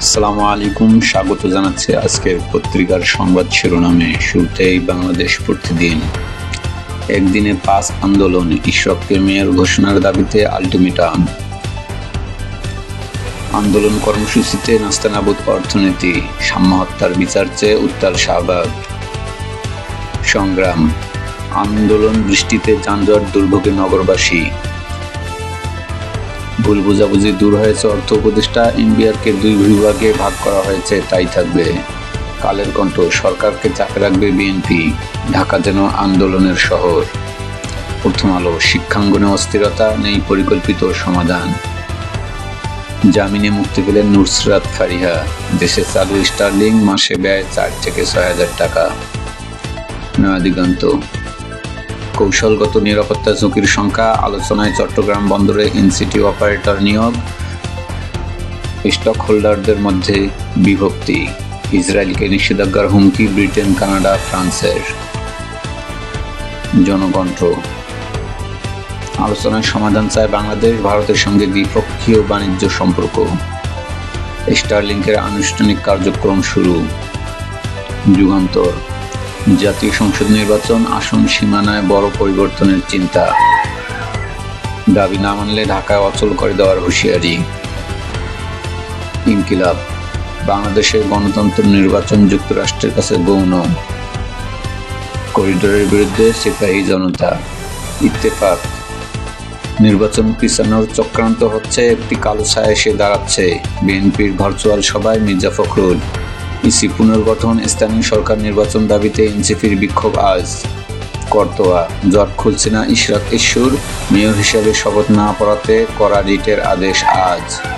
আসসালামু আলাইকুম, স্বাগত জানাচ্ছি আজকের পত্রিকার সংবাদ শিরোনামে। শুরুতেই বাংলাদেশ প্রতিদিন। একদিনে পাঁচ আন্দোলন ইশরককে মেয়র ঘোষণার দাবিতে আলটিমেটাম। আন্দোলন কর্মসূচিতে নাস্তানাবুদ অর্থনীতি সাম্য হত্যার বিচার চেয়ে উত্তাল শাহবাগ। সংগ্রাম। আন্দোলন বৃষ্টিতে যানজট দুর্ভোগে নগরবাসী। ভুল বোঝাবুঝি দূর হয়েছে, অর্থ উপদেষ্টা এনবিআরকে দুই বিভাগে ভাগ করা হয়েছে, তাই থাকবে কালের কণ্ঠ, সরকারকে চাপে রাখবে বিএনপি, ঢাকা যেন আন্দোলনের শহর। প্রথম আলো, শিক্ষাঙ্গনে অস্থিরতা নেই পরিকল্পিত সমাধান। জামিনে মুক্তি পেলেন নুসরাত ফারিহা, দেশে চালু স্টার্লিং মাসে ব্যয় চার থেকে ছয় হাজার টাকা। নয়া দিগন্ত কৌশলগত নিরাপত্তা ঝুঁকির সংখ্যা, আলোচনায় চট্টগ্রাম বন্দরে এনসিটি অপারেটর নিয়োগ স্টক হোল্ডারদের মধ্যে বিভক্তি, ইসরায়েলকে নিষেধাজ্ঞার হুমকি, ব্রিটেন, কানাডা, ফ্রান্সের জনকণ্ঠ। আলোচনায় সমাধান চায় বাংলাদেশ, ভারতের সঙ্গে দ্বিপক্ষীয় বাণিজ্য সম্পর্ক। স্টারলিংকের আনুষ্ঠানিক কার্যক্রম শুরু, যুগান্তর। জাতীয় সংসদ নির্বাচন আসন সীমানায় বড় পরিবর্তনের চিন্তা। দাবি না মানলে ঢাকায় অচল করে দেওয়ার হুঁশিয়ারি। ইনকিলাব বাংলাদেশের গণতন্ত্র নির্বাচন যুক্তরাষ্ট্রের কাছে গৌণ। করিডোরের বিরুদ্ধে সিপাহী জনতা, ইত্তেফাক। নির্বাচন পিছানোর চক্রান্ত হচ্ছে, একটি কালো ছায়া এসে দাঁড়াচ্ছে। বিএনপির ভার্চুয়াল সভায় মির্জা ফখরুল। ইসি পুনর্গঠন, স্থানীয় সরকার নির্বাচন দাবিতে এনসিপির বিক্ষোভ আজ। করতোয়া, জট খুলছে না ইশরাক ঈশ্বর মেয়র হিসেবে শপথ না পড়াতে করা রিটের আদেশ আজ।